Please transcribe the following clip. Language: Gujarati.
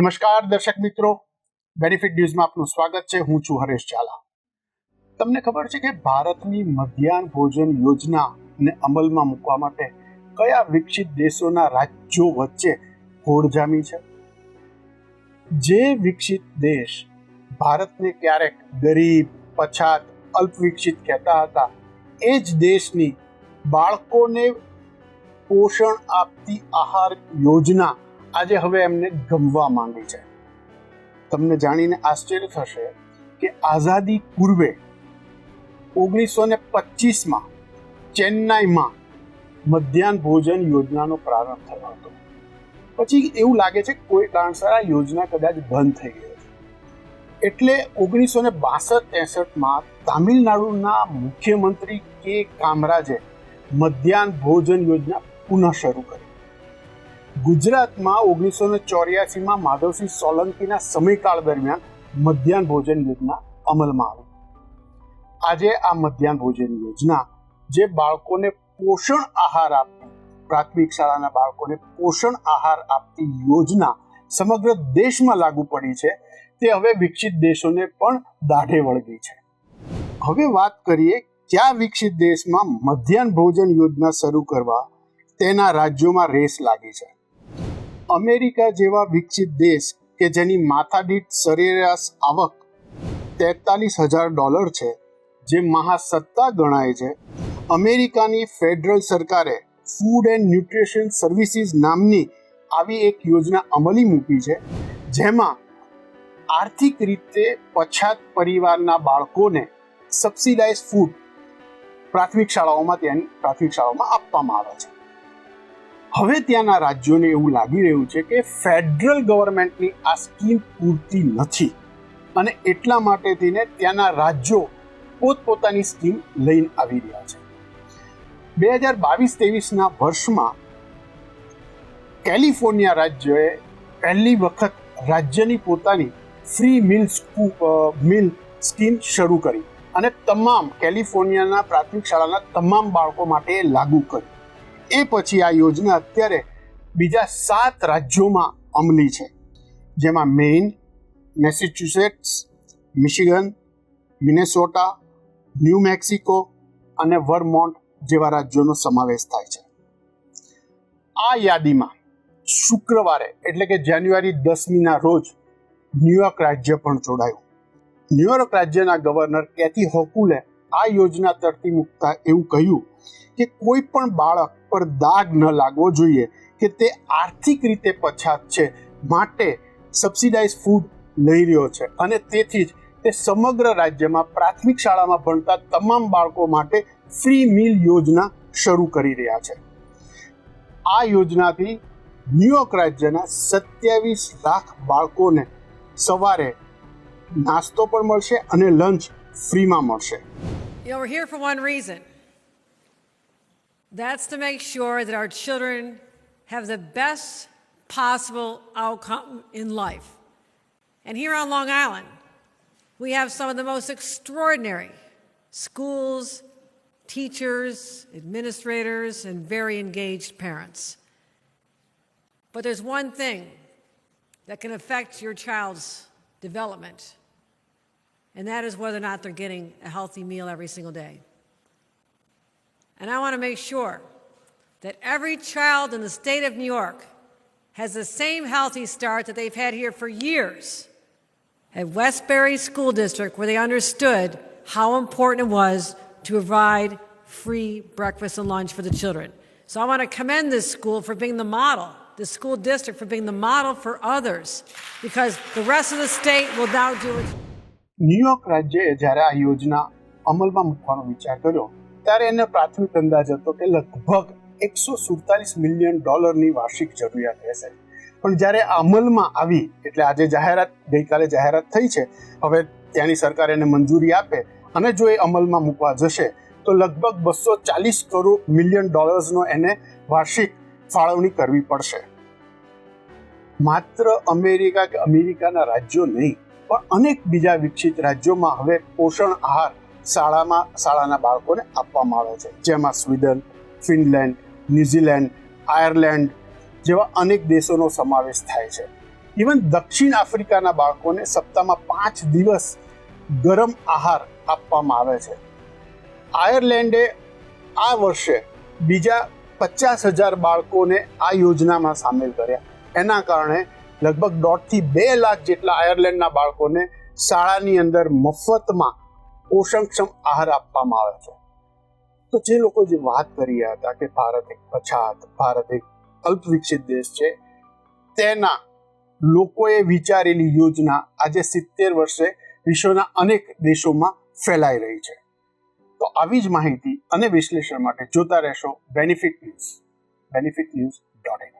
નમસ્કાર દર્શક મિત્રો. બેનિફિટ ન્યૂઝમાં આપનું સ્વાગત છે. હું છું હરેશ ઝાલા. તમને ખબર છે કે ભારતની મધ્યાહન ભોજન યોજનાને અમલમાં મૂકવા માટે કયા વિકસિત દેશોના રાજ્યો વચ્ચે હોડજામી છે? જે વિકસિત દેશ ભારતને ક્યારેક ગરીબ, પછાત અલ્પ વિકસિત કહેતા હતા, એ જ દેશની બાળકોને પોષણ આપતી આહાર યોજના આજે હવે એમને ગમવા માંડી છે. તમને જાણીને આશ્ચર્ય થશે કે આઝાદી પૂર્વે ઓગણીસો ને પચીસમાં ચેન્નાઈમાં મધ્યાહન ભોજન યોજનાનો પ્રારંભ થયો હતો. પછી એવું લાગે છે કોઈ કારણસર આ યોજના કદાચ બંધ થઈ ગઈ હતી. એટલે ઓગણીસો ને બાસઠ, ત્રેસઠમાં તામિલનાડુના મુખ્યમંત્રી કે કામરાજે મધ્યાહન ભોજન યોજના પુનઃ શરૂ કરી. ગુજરાતમાં ઓગણીસો ને ચોર્યાસીમાં માધવસિંહ સોલંકીના સમયકાળ દરમિયાન મધ્યાહન ભોજન યોજના અમલમાં આવી. આજે આ મધ્યાહન ભોજન યોજના જે બાળકોને પોષણ આહાર આપતી, પ્રાથમિક શાળાના બાળકોને પોષણ આહાર આપતી યોજના સમગ્ર દેશમાં લાગુ પડી છે, તે હવે વિકસિત દેશોને પણ દાઢે વળગી છે. હવે વાત કરીએ ક્યાં વિકસિત દેશમાં મધ્યાહન ભોજન યોજના શરૂ કરવા, તેના રાજ્યોમાં રેસ લાગી છે. અમેરિકા જેવા વિકસિત દેશ કે જેની માથાદીઠ સરેરાશ આવક તેતાલીસ હજાર ડોલર છે, જે મહાસત્તા ગણાય છે, અમેરિકાની ફેડરલ સરકારે ફૂડ એન્ડ ન્યુટ્રિશન સર્વિસીસ નામની આવી એક યોજના અમલી મૂકી છે, જેમાં આર્થિક રીતે પછાત પરિવારના બાળકોને સબસિડાઇઝ ફૂડ પ્રાથમિક શાળાઓમાં ત્યાંની પ્રાથમિક શાળાઓમાં આપવામાં આવે છે. હવે ત્યાંના રાજ્યોને એવું લાગી રહ્યું છે કે ફેડરલ ગવર્મેન્ટની આ સ્કીમ પૂરતી નથી. અને એટલા માટે થઈને ત્યાંના રાજ્યો પોતપોતાની સ્કીમ લઈને આવી રહ્યા છે. બે હજાર બાવીસ ત્રેવીસના વર્ષમાં કેલિફોર્નિયા રાજ્યએ પહેલી વખત રાજ્યની પોતાની ફ્રી મિલ મિલ સ્કીમ શરૂ કરી. અને તમામ કેલિફોર્નિયાના પ્રાથમિક શાળાના તમામ બાળકો માટે લાગુ કરી એ પછી આ યોજના અત્યારે બીજા સાત રાજ્યોમાં અમલી છે. જેમાં Maine, Massachusetts, Michigan, Minnesota, New Mexico અને વર્મોન્ટ જેવા રાજ્યોનો સમાવેશ થાય છે. આ યાદીમાં શુક્રવારે, એટલે કે જાન્યુઆરી દસમીના રોજ, ન્યુયોર્ક રાજ્ય પણ જોડાયું. ન્યુયોર્ક રાજ્યના ગવર્નર કેથી હોકુલે આ યોજના તરતી મૂકતા એવું કહ્યું કે કોઈ પણ બાળક પર દાગ ન લાગવો જોઈએ કે તે આર્થિક રીતે પછાત છે. માટે સબસિડાઇઝ ફૂડ લઈ રહ્યો છે અને તેથી જ તે સમગ્ર રાજ્યમાં પ્રાથમિક શાળામાં ભણતા તમામ બાળકો માટે ફ્રી મીલ યોજના શરૂ કરી રહ્યા છે. આ યોજનાથી ન્યુયોર્ક રાજ્યના સત્યાવીસ લાખ બાળકોને સવારે નાસ્તો પણ મળશે અને લંચ ફ્રીમાં મળશે. You we're here for one reason. That's to make sure that our children have the best possible outcome in life. And here on Long Island, we have some of the most extraordinary schools, teachers, administrators, and very engaged parents. But there's one thing that can affect your child's development, and that is whether or not they're getting a healthy meal every single day. And I want to make sure that every child in the state of New York has the same healthy start that they've had here for years at Westbury School District, where they understood how important it was to provide free breakfast and lunch for the children. So I want to commend this school for being the model, the school district for being the model for others, because the rest of the state will now do it. New York રાજ્યએ જ્યારે આ યોજના અમલમાં મૂકવાનો વિચાર કર્યો ત્યારે એને પ્રાથમિક અંદાજ હતો કે લગભગ એકસો સુડતાલીસ મિલિયન ડોલરની વાર્ષિક જરૂરિયાત રહેશે. પણ જ્યારે અમલમાં આવી, એટલે આજે જાહેરાત, ગઈકાલે જાહેરાત થઈ છે, હવે ત્યાંની સરકાર એને મંજૂરી આપે અને જો એ અમલમાં મૂકવા જશે, તો લગભગ બસો ચાલીસ કરોડ મિલિયન ડોલર્સનો એને વાર્ષિક ફાળવણી કરવી પડશે. માત્ર અમેરિકા કે અમેરિકાના રાજ્યો નહીં, પણ અનેક બીજા વિકસિત રાજ્યોમાં હવે પોષણ આહાર શાળામાં, શાળાના બાળકોને આપવામાં આવે છે. જેમાં સ્વીડન, ફિનલેન્ડ, ન્યુઝીલેન્ડ, આયર્લેન્ડ જેવા અનેક દેશોનો સમાવેશ થાય છે. ઇવન દક્ષિણ આફ્રિકાના બાળકોને સપ્તાહમાં પાંચ દિવસ ગરમ આહાર આપવામાં આવે છે. આયર્લેન્ડે આ વર્ષે બીજા પચાસ હજાર બાળકોને આ યોજનામાં સામેલ કર્યા. એના કારણે લગભગ દોઢથી બે લાખ જેટલા આયર્લેન્ડના બાળકોને શાળાની અંદર મફતમાં પોષણક્ષમ આહાર આપવામાં આવે છે. તો જે લોકો જે વાત કરી હતા કે ભારત એક પછાત, ભારત એક અલ્પ વિકસિત દેશ છે, તેના લોકોએ વિચારેલી યોજના આજે સિત્તેર વર્ષે વિશ્વના અનેક દેશોમાં ફેલાઈ રહી છે. તો આવી જ માહિતી અને વિશ્લેષણ માટે જોતા રહેશો benefit news benefit news dot in